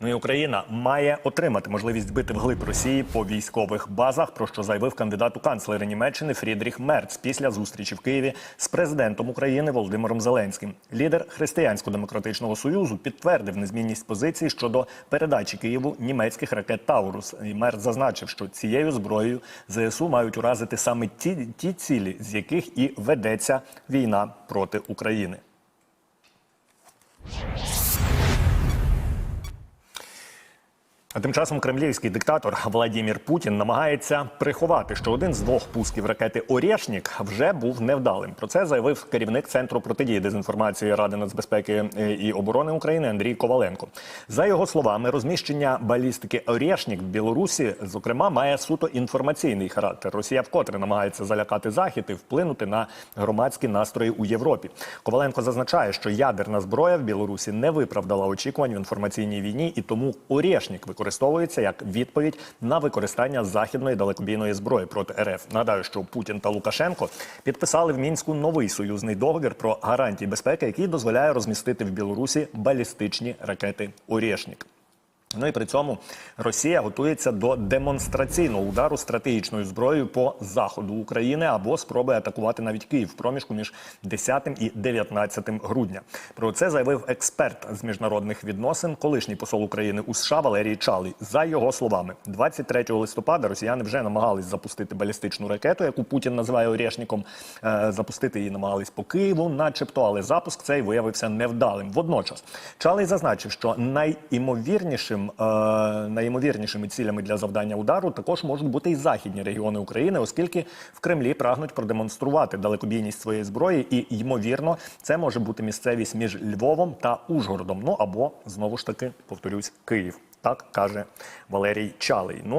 Ну і Україна має отримати можливість бити вглиб Росії по військових базах, про що заявив кандидат у канцлери Німеччини Фрідріх Мерц після зустрічі в Києві з президентом України Володимиром Зеленським. Лідер Християнсько-демократичного союзу підтвердив незмінність позиції щодо передачі Києву німецьких ракет Таурус. І Мерц зазначив, що цією зброєю ЗСУ мають уразити саме ті, ті цілі, з яких і ведеться війна проти України. А тим часом кремлівський диктатор Владімір Путін намагається приховати, що один з двох пусків ракети Орєшнік вже був невдалим. Про це заявив керівник центру протидії дезінформації Ради нацбезпеки е, і оборони України Андрій Коваленко. За його словами, розміщення балістики Орєшнік в Білорусі, зокрема, має суто інформаційний характер. Росія вкотре намагається залякати захід і вплинути на громадські настрої у Європі. Коваленко зазначає, що ядерна зброя в Білорусі не виправдала очікувань в інформаційній війні, і тому Орєшнік використовується як відповідь на використання західної далекобійної зброї проти РФ. Нагадаю, що Путін та Лукашенко підписали в мінську новий союзний договір про гарантії безпеки, який дозволяє розмістити в Білорусі балістичні ракети Орєшнік. Ну і при цьому Росія готується до демонстраційного удару стратегічною зброєю по заходу України або спробує атакувати навіть Київ в проміжку між 10 і 19 грудня. Про це заявив експерт з міжнародних відносин, колишній посол України у США Валерій Чалий. За його словами, 23 листопада росіяни вже намагались запустити балістичну ракету, яку Путін називає Орєшніком. Е, Запустити її намагались по Києву, начебто, але запуск цей виявився невдалим. Водночас Чалий зазначив, що найімовірнішим, е, найімовірнішими цілями для завдання удару також можуть бути і західні регіони України, оскільки в Кремлі прагнуть продемонструвати далекобійність своєї зброї, і ймовірно, це може бути місцевість між Львовом та Ужгородом. Ну або знову ж таки повторюсь, Київ. Так каже Валерій Чалий. Ну